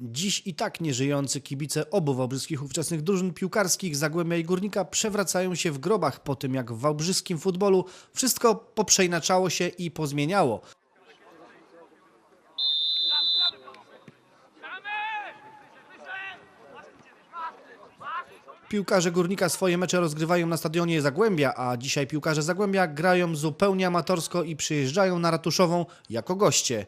Dziś i tak nieżyjący kibice obu wałbrzyskich ówczesnych drużyn piłkarskich Zagłębia i Górnika przewracają się w grobach po tym, jak w wałbrzyskim futbolu wszystko poprzeinaczało się i pozmieniało. Piłkarze Górnika swoje mecze rozgrywają na stadionie Zagłębia, a dzisiaj piłkarze Zagłębia grają zupełnie amatorsko i przyjeżdżają na Ratuszową jako goście.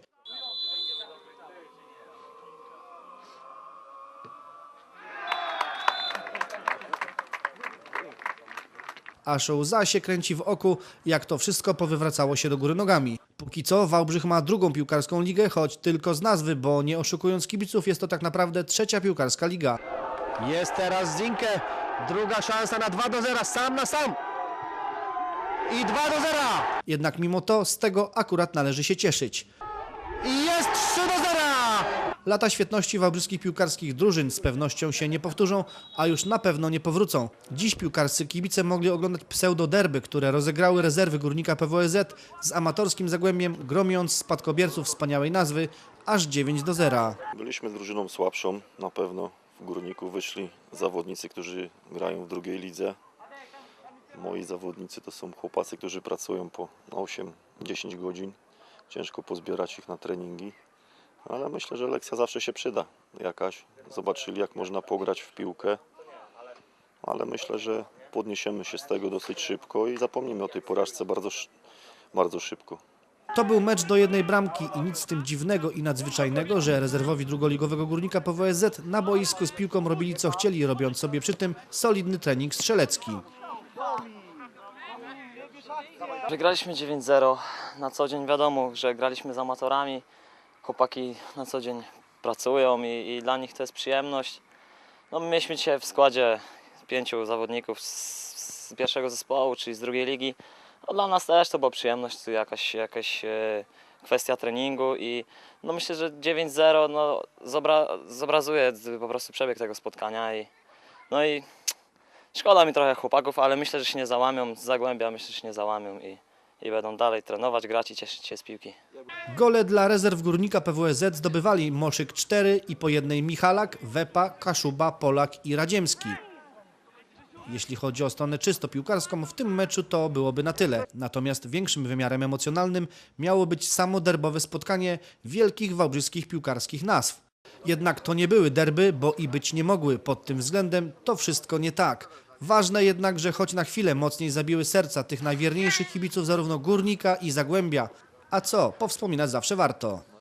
Aż łza się kręci w oku, jak to wszystko powywracało się do góry nogami. Póki co Wałbrzych ma drugą piłkarską ligę, choć tylko z nazwy, bo nie oszukując kibiców, jest to tak naprawdę trzecia piłkarska liga. Jest teraz Zinke. Druga szansa na 2 do 0. Sam na sam. I 2 do 0. Jednak mimo to z tego akurat należy się cieszyć. Lata świetności wałbrzyskich piłkarskich drużyn z pewnością się nie powtórzą, a już na pewno nie powrócą. Dziś piłkarscy kibice mogli oglądać pseudoderby, które rozegrały rezerwy górnika PWZ z amatorskim zagłębiem, gromiąc spadkobierców wspaniałej nazwy aż 9 do 0. Byliśmy drużyną słabszą, na pewno. W górniku wyszli zawodnicy, którzy grają w drugiej lidze. Moi zawodnicy to są chłopacy, którzy pracują po 8-10 godzin. Ciężko pozbierać ich na treningi, ale myślę, że lekcja zawsze się przyda jakaś. Zobaczyli, jak można pograć w piłkę, ale myślę, że podniesiemy się z tego dosyć szybko i zapomnimy o tej porażce bardzo, bardzo szybko. To był mecz do jednej bramki i nic z tym dziwnego i nadzwyczajnego, że rezerwowi drugoligowego górnika PWSZ na boisku z piłką robili co chcieli, robiąc sobie przy tym solidny trening strzelecki. Wygraliśmy 9-0. Na co dzień wiadomo, że graliśmy z amatorami. Chłopaki na co dzień pracują i, i dla nich to jest przyjemność. No, my mieliśmy dzisiaj w składzie pięciu zawodników z, z pierwszego zespołu, czyli z drugiej ligi. No, dla nas też to była przyjemność, to jakaś, jakaś e, kwestia treningu i no, myślę, że 9-0 no, zobra, zobrazuje po prostu przebieg tego spotkania i no i Szkoda mi trochę chłopaków, ale myślę, że się nie załamią. Zagłębia myślę, że się nie załamią i, i będą dalej trenować, grać i cieszyć się z piłki. Gole dla rezerw górnika PWSZ zdobywali Moszyk 4 i po jednej Michalak, Wepa, Kaszuba, Polak i Radziemski. Jeśli chodzi o stronę czysto piłkarską, w tym meczu to byłoby na tyle. Natomiast większym wymiarem emocjonalnym miało być samo derbowe spotkanie wielkich wałbrzyskich piłkarskich nazw. Jednak to nie były derby, bo i być nie mogły. Pod tym względem to wszystko nie tak. Ważne jednak, że choć na chwilę mocniej zabiły serca tych najwierniejszych kibiców zarówno Górnika i Zagłębia. A co, powspominać zawsze warto.